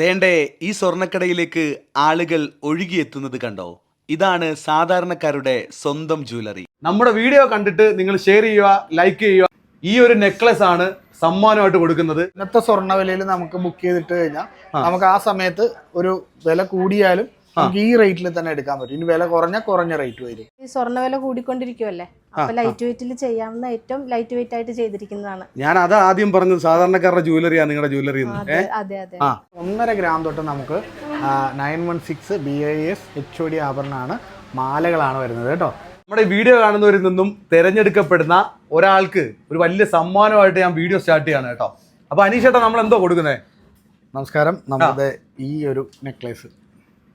ദേണ്ടേ ഈ സ്വർണക്കടയിലേക്ക് ആളുകൾ ഒഴുകിയെത്തുന്നത് കണ്ടോ? ഇതാണ് സാധാരണക്കാരുടെ സ്വന്തം ജ്വല്ലറി. നമ്മുടെ വീഡിയോ കണ്ടിട്ട് നിങ്ങൾ ഷെയർ ചെയ്യുക ലൈക്ക് ചെയ്യുക. ഈ ഒരു നെക്ലസ് ആണ് സമ്മാനമായിട്ട് കൊടുക്കുന്നത്. ഇന്നത്തെ സ്വർണ വിലയിൽ നമുക്ക് ബുക്ക് ചെയ്തിട്ട് കഴിഞ്ഞാൽ നമുക്ക് ആ സമയത്ത് ഒരു വില കൂടിയാലും നമുക്ക് ഈ റേറ്റിൽ തന്നെ എടുക്കാൻ പറ്റും. ഇനി വില കുറഞ്ഞ കുറഞ്ഞ റേറ്റ് വരും. ഈ സ്വർണ വില കൂടിക്കൊണ്ടിരിക്കുമല്ലേ അപ്പൊ ലൈറ്റ് വെയിറ്റിൽ ചെയ്യാവുന്ന ഏറ്റവും ലൈറ്റ് വെയിറ്റ് ആയിട്ട് ചെയ്തിരിക്കുന്നതാണ്. ഞാൻ അത് ആദ്യം പറഞ്ഞത് സാധാരണക്കാരുടെ ജ്വല്ലറിയാണ് നിങ്ങളുടെ ജ്വല്ലറി അതെ അതെ ഒന്നര ഗ്രാം തൊട്ട് നമുക്ക് nine one six B I S H O D ആഭരണമാണ് മാലകളാണ് വരുന്നത് കേട്ടോ. നമ്മുടെ ഈ വീഡിയോ കാണുന്നവരിൽ നിന്നും തിരഞ്ഞെടുക്കപ്പെടുന്ന ഒരാൾക്ക് ഒരു വലിയ സമ്മാനമായിട്ട് ഞാൻ വീഡിയോ സ്റ്റാർട്ട് ചെയ്യാണ് കേട്ടോ. അപ്പൊ അനീഷേട്ട നമ്മൾ എന്തോ കൊടുക്കുന്നേ? നമസ്കാരം നമ്മുടെ ഈ ഒരു നെക്ലേസ്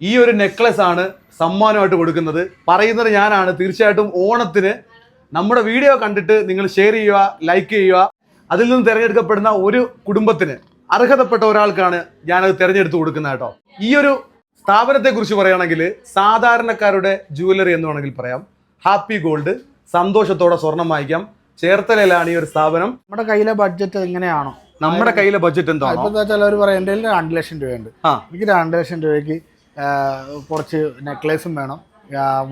ഈ ഒരു നെക്ലസ് ആണ് സമ്മാനമായിട്ട് കൊടുക്കുന്നത്. പറയുന്നത് ഞാനാണ്. തീർച്ചയായിട്ടും ഓണത്തിന് നമ്മുടെ വീഡിയോ കണ്ടിട്ട് നിങ്ങൾ ഷെയർ ചെയ്യുക ലൈക്ക് ചെയ്യുക. അതിൽ നിന്ന് തിരഞ്ഞെടുക്കപ്പെടുന്ന ഒരു കുടുംബത്തിന് അർഹതപ്പെട്ട ഒരാൾക്കാണ് ഞാനത് തിരഞ്ഞെടുത്ത് കൊടുക്കുന്നത് കേട്ടോ. ഈ ഒരു സ്ഥാപനത്തെ കുറിച്ച് പറയുകയാണെങ്കിൽ സാധാരണക്കാരുടെ ജുവലറി എന്ന് വേണമെങ്കിൽ പറയാം. ഹാപ്പി ഗോൾഡ് സന്തോഷത്തോടെ സ്വർണം വാങ്ങിക്കാം. ചേർത്തലയിലാണ് ഈ ഒരു സ്ഥാപനം. നമ്മുടെ കയ്യിലെ ബഡ്ജറ്റ് എങ്ങനെയാണോ? നമ്മുടെ കയ്യിലെ ബഡ്ജറ്റ് എന്താ ചിലവർ പറയാം എന്റെ രണ്ട് ലക്ഷം രൂപയുണ്ട്. എനിക്ക് രണ്ട് ലക്ഷം രൂപയ്ക്ക് കുറച്ച് നെക്ലേസും വേണം.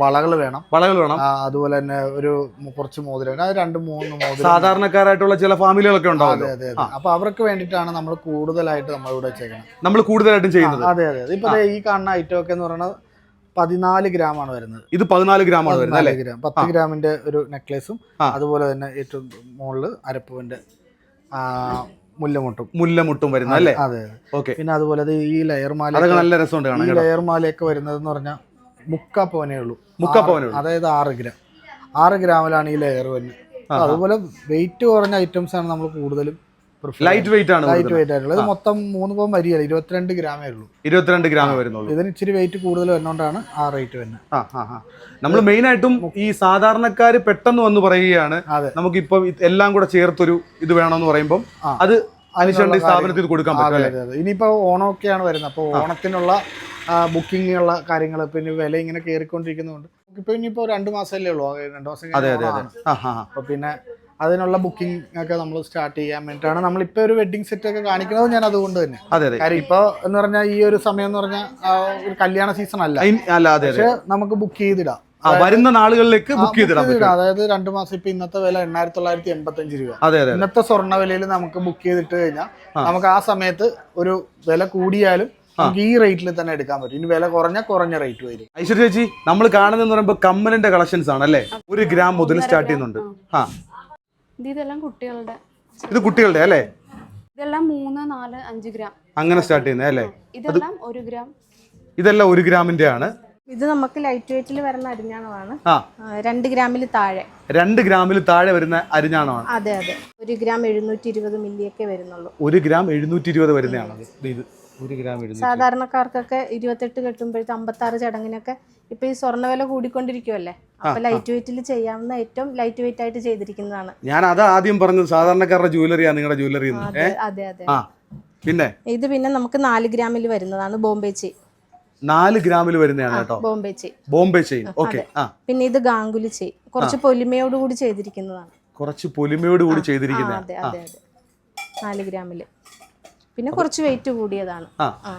വളകൾ വേണം. വളകൾ വേണം. അതുപോലെ തന്നെ ഒരു കുറച്ച് മോതിരം. രണ്ട് മൂന്ന് മോതിരം. സാധാരണക്കാരായിട്ടുള്ള ചില ഫാമിലികളൊക്കെ ഉണ്ടാവും അതെ അതെ അപ്പൊ അവർക്ക് വേണ്ടിയിട്ടാണ് നമ്മൾ കൂടുതലായിട്ട് നമ്മൾ ഇവിടെ ചെയ്യണം നമ്മൾ കൂടുതലായിട്ടും ചെയ്യുന്നത്. അതെ അതെ ഇപ്പൊ ഈ കാണുന്ന ഐറ്റം ഒക്കെ എന്ന് പറയുന്നത് പതിനാല് ഗ്രാം ആണ് വരുന്നത്. ഇത് പതിനാല് ഗ്രാമാണ് വരുന്നത് ഗ്രാം. പത്ത് ഗ്രാമിന്റെ ഒരു നെക്ലേസും അതുപോലെ തന്നെ ഏറ്റവും മുകളിൽ അരപ്പുവിന്റെ മുല്ലമുട്ടും. മുല്ലമുട്ടും വരുന്നത് അല്ലേ? അതെ ഓക്കെ. പിന്നെ അതുപോലെ ഈ ലെയർ മാല നല്ല രസമുണ്ട് ഈ ലെയർ മാലയൊക്കെ വരുന്നത് എന്ന് പറഞ്ഞാൽ മുക്കാ പവനേ ഉള്ളൂ മുക്കാ പവനേ ഉള്ളൂ. അതായത് ആറ് ഗ്രാം. ആറ് ഗ്രാമിലാണ് ഈ ലെയർ വരുന്നത്. അതുപോലെ വെയിറ്റ് കുറഞ്ഞ ഐറ്റംസ് ആണ് നമ്മൾ കൂടുതലും ലൈറ്റ് വെയിറ്റ് ആണ് ലൈറ്റ് വെയിറ്റ് ആയിട്ടുള്ളത്. മൊത്തം മൂന്ന് പവൻ വരികയില്ല ഇരുപത്തിരണ്ട് ഗ്രാമേ ഉള്ളൂ. ഇരുപത്തിരണ്ട് ഗ്രാമേ വരുന്നുള്ളൂ. ഇതിന് ഇച്ചിരി വെയിറ്റ് കൂടുതൽ വരുന്നോണ്ടാണ് ആ റേറ്റ് വരുന്നത്. ആ ആ ആ. നമ്മൾ മെയിൻ ആയിട്ടും ഈ സാധാരണക്കാർ പെട്ടെന്ന് വന്ന് പറയുകയാണ് നമുക്കിപ്പം എല്ലാം കൂടെ ചേർത്തൊരു ഇത് വേണമെന്ന് പറയുമ്പോൾ അത് അതിനുള്ള സ്ഥാപനത്തിൽ കൊടുക്കാൻ പറ്റും ഇനിയിപ്പോ ഓണമൊക്കെയാണ് വരുന്നത്. അപ്പോൾ ഓണത്തിനുള്ള ബുക്കിംഗ് ഉള്ള കാര്യങ്ങൾ പിന്നെ വില ഇങ്ങനെ കയറിക്കൊണ്ടിരിക്കുന്നതുകൊണ്ട് ഇപ്പൊ ഇനിയിപ്പോ രണ്ടു മാസമല്ലേ ഉള്ളൂ. രണ്ടു മാസം അതെ അതെ അതെ. അപ്പൊ പിന്നെ അതിനുള്ള ബുക്കിംഗ് ഒക്കെ നമ്മൾ സ്റ്റാർട്ട് ചെയ്യാൻ വേണ്ടിയിട്ടാണ് നമ്മളിപ്പോ ഒരു വെഡിങ് സെറ്റ് ഒക്കെ കാണിക്കുന്നത് ഞാൻ അതുകൊണ്ട് തന്നെ. അതെ അതെ. കാര്യം ഇപ്പൊ എന്ന് പറഞ്ഞാൽ ഈ ഒരു സമയം എന്ന് പറഞ്ഞാൽ ഒരു കല്യാണ സീസൺ അല്ല. പക്ഷെ നമുക്ക് ബുക്ക് ചെയ്തിടാം. വരുന്ന നാളുകളിലേക്ക് ബുക്ക് ചെയ്തിടാൻ പറ്റും. ചെയ്തിടാം. അതായത് രണ്ട് മാസം ഇപ്പൊ ഇന്നത്തെ വില എണ്ണായിരത്തി തൊള്ളായിരത്തി എൺപത്തി അഞ്ച് രൂപ. അതെ അതെ ഇന്നത്തെ സ്വർണ വിലയിൽ നമുക്ക് ബുക്ക് ചെയ്തിട്ട് കഴിഞ്ഞാൽ നമുക്ക് ആ സമയത്ത് ഒരു വില കൂടിയാലും നമുക്ക് ഈ റേറ്റിൽ തന്നെ എടുക്കാൻ പറ്റും. ഇനി വില കുറഞ്ഞ കുറഞ്ഞ റേറ്റ് വരും. ഐശ്വര്യ ചേച്ചി നമ്മൾ കാണുന്നതെന്ന് പറയുമ്പോൾ കമ്മലിന്റെ കളക്ഷൻസ് ആണ് അല്ലേ? ഒരു ഗ്രാം മുതൽ സ്റ്റാർട്ട് ചെയ്യുന്നുണ്ട്. ആ. ഇത് ഇതെല്ലാം കുട്ടികളുടെ. ഇത് കുട്ടികളുടെ അല്ലേ? ഇതെല്ലാം മൂന്ന് നാല് അഞ്ച് ഗ്രാം. അങ്ങനെ സ്റ്റാർട്ട് ചെയ്യുന്നത് അല്ലേ? ഇതെല്ലാം ഒരു ഗ്രാം. ഇതെല്ലാം ഒരു ഗ്രാമിന്റെ ആണ് ഇത് നമുക്ക് ലൈറ്റ് വെയിറ്റിൽ വരുന്ന അരിഞ്ഞാണമാണ് രണ്ട് ഗ്രാമിൽ താഴെ. രണ്ട് ഗ്രാമിൽ താഴെ വരുന്ന അരിഞ്ഞാണമാണ് അതെ അതെ. ഒരു ഗ്രാം എഴുന്നൂറ്റി ഇരുപത് മില്ലിയൊക്കെ വരുന്നുള്ളൂ. ഒരു ഗ്രാം എഴുന്നൂറ്റി ഇരുപത് വരുന്നതാണ്. ഇത് ഒരു ഗ്രാം സാധാരണക്കാർക്കൊക്കെ ഇരുപത്തെട്ട് കെട്ടുമ്പോഴത്തെ അമ്പത്തി ആറ് ചടങ്ങിനൊക്കെ ഇപ്പൊ ഈ സ്വർണ വില കൂടിക്കൊണ്ടിരിക്കുമല്ലേ അപ്പൊ ലൈറ്റ് വെയിറ്റിൽ ചെയ്യാവുന്ന ഏറ്റവും ലൈറ്റ് വെയിറ്റ് ആയിട്ട് ചെയ്തിരിക്കുന്നതാണ്. ഞാൻ അത് ആദ്യം പറഞ്ഞത് സാധാരണക്കാരുടെ ജ്വല്ലറിയാണ് നിങ്ങളുടെ ജ്വല്ലറി അതെ അതെ അതെ. പിന്നെ? ഇത് പിന്നെ നമുക്ക് നാല് ഗ്രാമിൽ വരുന്നതാണ് ബോംബെ ചെയിൻ. നാല് ഗ്രാമിൽ വരുന്നതാണ് കേട്ടോ. Bombay chain. Bombay chain. Okay ആ. പിന്നെ ഇത് ഗാംഗുലി ചെയിൻ. കുറച്ച് പൊലിമയോട് കൂടി ചെയ്തിരിക്കുന്നതാണ്. കുറച്ച് പൊലിമയോട് കൂടി ആ, ചെയ്തിരിക്കുന്ന അതെ അതെ അതെ. നാല് ഗ്രാമിൽ. പിന്നെ കുറച്ച് വെയിറ്റ് കൂടിയതാണ്.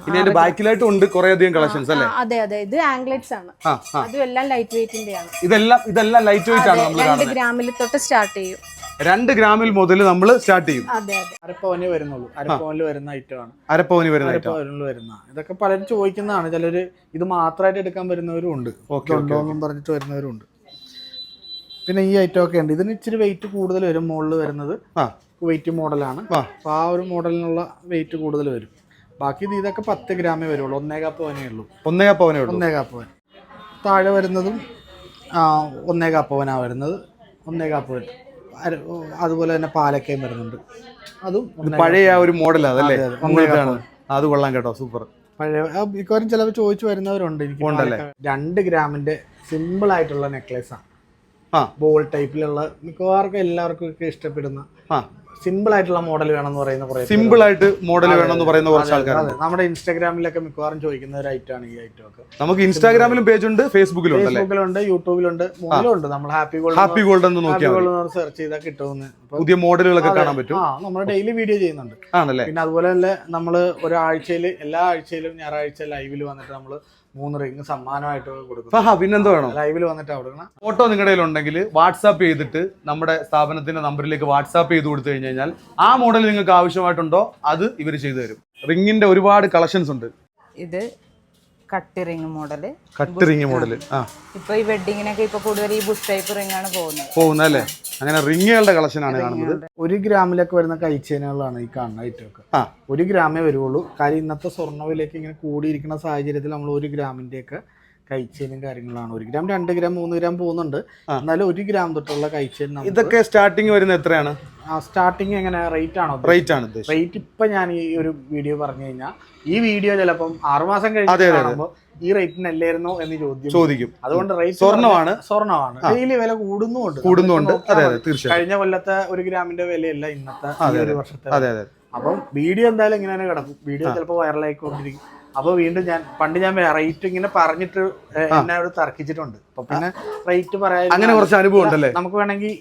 പിന്നെ അതിന്റെ ബാക്കിലായിട്ട് ഉണ്ട് കുറെ അധികം കളക്ഷൻസ് അല്ലേ? അതെ അതെ. ഇത് ആംഗ്ലറ്റ്സ് ആണ്. അതും എല്ലാം ലൈറ്റ് വെയിറ്റിന്റെ ആണ് ഇതെല്ലാം ഇതെല്ലാം ലൈറ്റ് വെയിറ്റ് ആണ് നമ്മൾ രണ്ട് കാണുന്നത് ഗ്രാമിൽ തൊട്ട് സ്റ്റാർട്ട് ചെയ്യും. രണ്ട് ഗ്രാമിൽ മുതൽ നമ്മൾ സ്റ്റാർട്ട് ചെയ്യും. അതെ അതെ. അരപ്പവനേ വരുന്നുള്ളൂ. അരപ്പവനിൽ വരുന്ന ഐറ്റമാണ് അരപ്പവന് വരുന്ന അരപ്പവനിൽ വരുന്ന. ഇതൊക്കെ പലരും ചോദിക്കുന്നതാണ്. ചിലര് ഇത് മാത്രമായിട്ട് എടുക്കാൻ വരുന്നവരും ഉണ്ട്. ഉണ്ടോന്നും പറഞ്ഞിട്ട് വരുന്നവരും ഉണ്ട്. പിന്നെ ഈ ഐറ്റം ഒക്കെ ഉണ്ട്. ഇതിന് ഇച്ചിരി വെയിറ്റ് കൂടുതൽ വരും. മുകളിൽ വരുന്നത് ആ. വെയിറ്റ് മോഡലാണ് ആ. അപ്പോൾ ആ ഒരു മോഡലിനുള്ള വെയിറ്റ് കൂടുതൽ വരും. ബാക്കി ഇത് ഇതൊക്കെ പത്ത് ഗ്രാമേ വരുള്ളൂ. ഒന്നേകാ പവനേ ഉള്ളൂ. ഒന്നേ പവനേ ഉള്ളൂ. ഒന്നേകാ പവൻ താഴെ വരുന്നതും ആ, ഒന്നേകാ പവനാ വരുന്നത്. ഒന്നേകാ പവൻ അതുപോലെ തന്നെ പാലക്കയും വരുന്നുണ്ട്. അതും പഴയ ആ ഒരു മോഡലാണ് അതല്ലേ? അതെ, കൊള്ളാം കേട്ടോ സൂപ്പർ. പഴയ മിക്കവാറും ചിലവ് ചോദിച്ചു വരുന്നവരുണ്ട്. എനിക്ക് രണ്ട് ഗ്രാമിന്റെ സിമ്പിൾ ആയിട്ടുള്ള നെക്ലേസ് ആണ് ബോൾ ടൈപ്പിലുള്ള മിക്കവാർക്കും എല്ലാവർക്കും ഒക്കെ ഇഷ്ടപ്പെടുന്ന സിമ്പിൾ ആയിട്ടുള്ള മോഡൽ വേണം എന്ന് പറയുന്ന കുറേ സിമ്പിൾ ആയിട്ട് മോഡൽ വേണം എന്ന് പറയുന്ന കുറച്ച് ആൾക്കാർ ആൾക്കാരുണ്ട്. നമ്മുടെ ഇൻസ്റ്റാഗ്രാമിലൊക്കെ മിക്കവാറും ചോദിക്കുന്ന ഒരു ഐറ്റം ആണ് ഈ ഐറ്റം ഒക്കെ. നമുക്ക് ഇൻസ്റ്റാഗ്രാമിലും പേജ് ഉണ്ട് ഫേസ്ബുക്കിലും ഫേസ്ബുക്കിലുണ്ട് യൂട്യൂബിലുണ്ട് മൂന്നിലുണ്ട്. നമ്മൾ ഹാപ്പി ഗോൾഡ് ഹാപ്പി ഗോൾഡ് എന്ന് നോക്കിയാൽ സെർച്ച് ചെയ്താൽ കിട്ടുമെന്ന്. പുതിയ മോഡലുകളൊക്കെ കാണാൻ പറ്റും. ആ നമ്മൾ ഡെയിലി വീഡിയോ ചെയ്യുന്നുണ്ട്. ആണല്ലേ? പിന്നെ അതുപോലെ തന്നെ നമ്മൾ ഒരാഴ്ചയിൽ എല്ലാ ആഴ്ചയിലും ഞായറാഴ്ച ലൈവിൽ വന്നിട്ട് നമ്മൾ മൂന്ന് റിങ് സമ്മാനമായിട്ട് കൊടുക്കും പിന്നെന്തോ വേണം? ലൈവിൽ വന്നിട്ട് കൊടുക്കണം ഫോട്ടോ നിങ്ങളുടെ കയ്യിലുണ്ടെങ്കിൽ വാട്സാപ്പ് ചെയ്തിട്ട് നമ്മുടെ സ്ഥാപനത്തിന്റെ നമ്പറിലേക്ക് വാട്സാപ്പ് ചെയ്ത് കൊടുത്തു കഴിഞ്ഞ് കഴിഞ്ഞാൽ ആ മോഡൽ നിങ്ങൾക്ക് ആവശ്യമായിട്ടുണ്ടോ? അത് ഇവർ ചെയ്തു തരും. റിങ്ങിന്റെ ഒരുപാട് കളക്ഷൻസ് ഉണ്ട്. ഇത് cut ring model cut ring model ആ. ഇപ്പൊ ഈ വെഡിങ്ങിനൊക്കെ ഇപ്പൊ കൂടുതൽ ഈ ബുഷ് ടൈപ്പ് റിംഗ് ആണ് പോകുന്നത്. പോകുന്നത് അല്ലേ? അങ്ങനെ റിങ്ങുകളുടെ കളക്ഷൻ ആണ് കാണുന്നത്. ഒരു ഗ്രാമിലൊക്കെ വരുന്ന കൈച്ചേനുകളാണ് ഈ കാണുന്ന ഐറ്റമൊക്കെ. ആ. ഒരു ഗ്രാമേ വരുള്ളൂ. കാര്യം ഇന്നത്തെ സ്വർണവിലേക്ക് ഇങ്ങനെ കൂടിയിരിക്കുന്ന സാഹചര്യത്തിൽ നമ്മൾ ഒരു ഗ്രാമിന്റെ ഒക്കെ കൈച്ചേനും കാര്യങ്ങളാണ്. ഒരു ഗ്രാം രണ്ട് ഗ്രാം മൂന്ന് ഗ്രാം പോകുന്നുണ്ട്. എന്നാലും ഒരു ഗ്രാം തൊട്ടുള്ള കൈച്ചേൻ ഇതൊക്കെ സ്റ്റാർട്ടിങ് വരുന്നത് എത്രയാണ്? സ്റ്റാർട്ടിങ് എങ്ങനെ? റേറ്റ് ആണോ റേറ്റ് ആണ് റേറ്റ് ഇപ്പൊ ഞാൻ ഈ ഒരു വീഡിയോ പറഞ്ഞു കഴിഞ്ഞാൽ ഈ വീഡിയോ ചിലപ്പം ആറുമാസം അതെ, കഴിഞ്ഞ് അതെ, അതെ. കാണുമ്പോൾ ഈ റേറ്റിനല്ലായിരുന്നോ എന്ന് ചോദ്യം ചോദിക്കും. അതുകൊണ്ട് റേറ്റ് സ്വർണമാണ്. സ്വർണമാണ്. ഡെയിലി വില കൂടുന്നുണ്ട്. കൂടുന്നുണ്ട്. അതെ അതെ തീർച്ചയായും കഴിഞ്ഞ കൊല്ലത്തെ ഒരു ഗ്രാമിന്റെ വിലയല്ല ഇന്നത്തെ ഒരു വർഷത്തെ അതെ അതെ അപ്പം വീഡിയോ എന്തായാലും ഇങ്ങനെ തന്നെ കിടക്കും. വീഡിയോ. ചിലപ്പോൾ വൈറലായിക്കൊണ്ടിരിക്കും അപ്പോൾ വീണ്ടും ഞാൻ പണ്ട് ഞാൻ റേറ്റ് ഇങ്ങനെ പറഞ്ഞിട്ട് എന്നെ അവിടെ തർക്കിച്ചിട്ടുണ്ട്. അപ്പൊ പിന്നെ റേറ്റ് പറയാൻ അങ്ങനെ കുറച്ച് അനുഭവം ഉണ്ടല്ലേ? നമുക്ക് വേണമെങ്കിൽ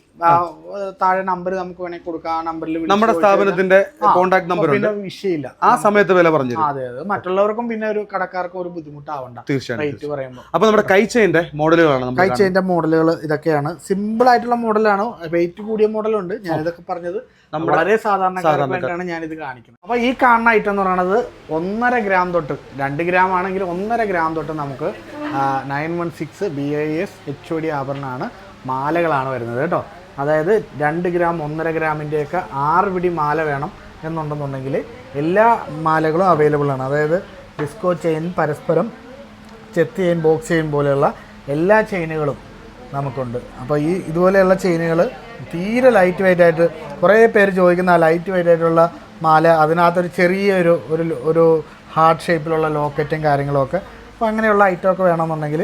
താഴെ നമ്പർ നമുക്ക് വേണമെങ്കിൽ കൊടുക്കാം. ആ നമ്പറിൽ നമ്മുടെ സ്ഥാപനത്തിന്റെ കോൺടാക്ട് നമ്പർ പിന്നെ വിഷയമില്ല. ആ സമയത്ത് വില പറഞ്ഞു അതെ അതെ. മറ്റുള്ളവർക്കും പിന്നെ ഒരു കടക്കാർക്കും ഒരു ബുദ്ധിമുട്ടാവണ്ട. തീർച്ചയായും റേറ്റ് പറയുമ്പോൾ. അപ്പൊ നമ്മുടെ കൈച്ചേന്റെ മോഡലുകളാണ്. കൈച്ചേന്റെ മോഡലുകൾ ഇതൊക്കെയാണ്. സിമ്പിൾ ആയിട്ടുള്ള മോഡലാണ്. വെയിറ്റ് കൂടിയ മോഡലുണ്ട്. ഞാൻ ഇതൊക്കെ പറഞ്ഞത് വളരെ സാധാരണക്കാർക്ക് സാധാരണക്കാർ. ഞാൻ ഇത് കാണിക്കുന്നത്. അപ്പൊ ഈ കാണുന്ന ഐറ്റം എന്ന് പറയുന്നത് ഒന്നര ഗ്രാം തൊട്ട് രണ്ട് ഗ്രാം ആണെങ്കിൽ ഒന്നര ഗ്രാം തൊട്ട് നമുക്ക് nine one six B I S H O D ആഭരണമാണ് മാലകളാണ് വരുന്നത് കേട്ടോ. അതായത് രണ്ട് ഗ്രാം ഒന്നര ഗ്രാമിന്റെയൊക്കെ ആറ് പിടി മാല വേണം എന്നുണ്ടെന്നുണ്ടെങ്കിൽ എല്ലാ മാലകളും അവൈലബിൾ ആണ്. അതായത് ഡിസ്കോ ചെയിൻ പരസ്പരം ചെത്ത് ചെയിൻ ബോക്സ് ചെയിൻ പോലെയുള്ള എല്ലാ ചെയിനുകളും നമുക്കുണ്ട്. അപ്പോൾ ഈ ഇതുപോലെയുള്ള ചെയിനുകൾ തീരെ ലൈറ്റ് വെയിറ്റ് ആയിട്ട് കുറേ പേര് ചോദിക്കുന്ന ആ ലൈറ്റ് വെയിറ്റ് ആയിട്ടുള്ള മാല അതിനകത്തൊരു ചെറിയൊരു ഒരു ഒരു ഹാർട്ട് ഷേപ്പിലുള്ള ലോക്കറ്റും കാര്യങ്ങളും ഒക്കെ അപ്പോൾ അങ്ങനെയുള്ള ഐറ്റം ഒക്കെ വേണമെന്നുണ്ടെങ്കിൽ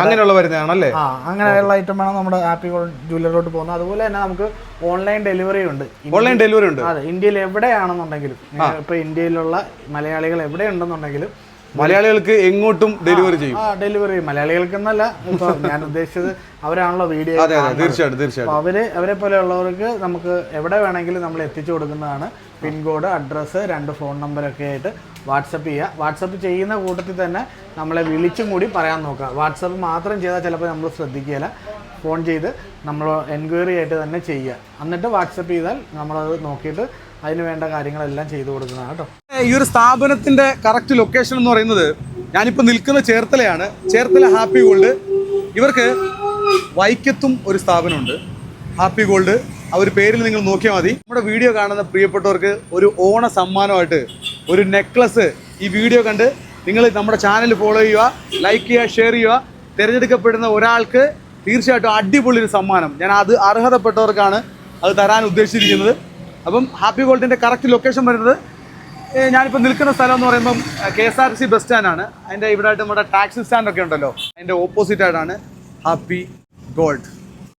അങ്ങനെയുള്ള വരുന്നതാണല്ലേ? ആ അങ്ങനെയുള്ള ഐറ്റം വേണം നമ്മുടെ ആപ്പി ഗോൾഡ് ജ്വല്ലറിലോട്ട് പോകുന്നത്. അതുപോലെ തന്നെ നമുക്ക് ഓൺലൈൻ ഡെലിവറി ഉണ്ട്. ഓൺലൈൻ ഡെലിവറി ഉണ്ട്? അതെ ഇന്ത്യയിൽ എവിടെയാണെന്നുണ്ടെങ്കിലും ഇപ്പോൾ ഇന്ത്യയിലുള്ള മലയാളികൾ എവിടെയുണ്ടെന്നുണ്ടെങ്കിലും മലയാളികൾക്ക് എങ്ങോട്ടും ഡെലിവറി ചെയ്യും. ആ ഡെലിവറി മലയാളികൾക്കെന്നല്ല ഇപ്പൊ ഞാൻ ഉദ്ദേശിച്ചത് അവരാണല്ലോ വീഡിയോ അതെ അതെ തീർച്ചയായിട്ടും തീർച്ചയായിട്ടും. അവർ അവരെ പോലെയുള്ളവർക്ക് നമുക്ക് എവിടെ വേണമെങ്കിലും നമ്മൾ എത്തിച്ചു കൊടുക്കുന്നതാണ്. പിൻകോഡ് അഡ്രസ്സ് രണ്ട് ഫോൺ നമ്പറൊക്കെ ആയിട്ട് വാട്സപ്പ് ചെയ്യുക വാട്സപ്പ് ചെയ്യുന്ന കൂട്ടത്തിൽ തന്നെ നമ്മളെ വിളിച്ചും കൂടി പറയാൻ നോക്കുക. വാട്സപ്പ് മാത്രം ചെയ്താൽ ചിലപ്പോൾ നമ്മൾ ശ്രദ്ധിക്കുകയില്ല. ഫോൺ ചെയ്ത് നമ്മൾ എൻക്വയറി ആയിട്ട് തന്നെ ചെയ്യുക. എന്നിട്ട് വാട്സപ്പ് ചെയ്താൽ നമ്മളത് നോക്കിയിട്ട് അതിന് വേണ്ട കാര്യങ്ങളെല്ലാം ചെയ്തു കൊടുക്കുന്നതാണ് കേട്ടോ. ഈ ഒരു സ്ഥാപനത്തിന്റെ കറക്റ്റ് ലൊക്കേഷൻ എന്ന് പറയുന്നത് ഞാനിപ്പോൾ നിൽക്കുന്ന ചേർത്തലയാണ്. Cherthala happy gold. ഇവർക്ക് വൈക്കത്തും ഒരു സ്ഥാപനമുണ്ട്. Happy gold. ആ ഒരു പേരിൽ നിങ്ങൾ നോക്കിയാൽ മതി. നമ്മുടെ വീഡിയോ കാണുന്ന പ്രിയപ്പെട്ടവർക്ക് ഒരു ഓണ സമ്മാനമായിട്ട് ഒരു നെക്ലസ് ഈ വീഡിയോ കണ്ട് നിങ്ങൾ നമ്മുടെ ചാനൽ ഫോളോ ചെയ്യുക ലൈക്ക് ചെയ്യുക ഷെയർ ചെയ്യുക. തിരഞ്ഞെടുക്കപ്പെടുന്ന ഒരാൾക്ക് തീർച്ചയായിട്ടും അടിപൊളി ഒരു സമ്മാനം. ഞാൻ അത് അർഹതപ്പെട്ടവർക്കാണ് അത് തരാൻ ഉദ്ദേശിച്ചിരിക്കുന്നത്. അപ്പം ഹാപ്പി ഗോൾഡിന്റെ കറക്റ്റ് ലൊക്കേഷൻ വരുന്നത് ഞാനിപ്പോൾ നിൽക്കുന്ന സ്ഥലം എന്ന് പറയുമ്പം K S R T C സ്റ്റാൻഡാണ് അതിന്റെ ഇവിടെ ആയിട്ട് നമ്മുടെ ടാക്സി സ്റ്റാൻഡ് ഒക്കെ ഉണ്ടല്ലോ. അതിന്റെ ഓപ്പോസിറ്റ് ആയിട്ടാണ് ഹാപ്പി ഗോൾഡ്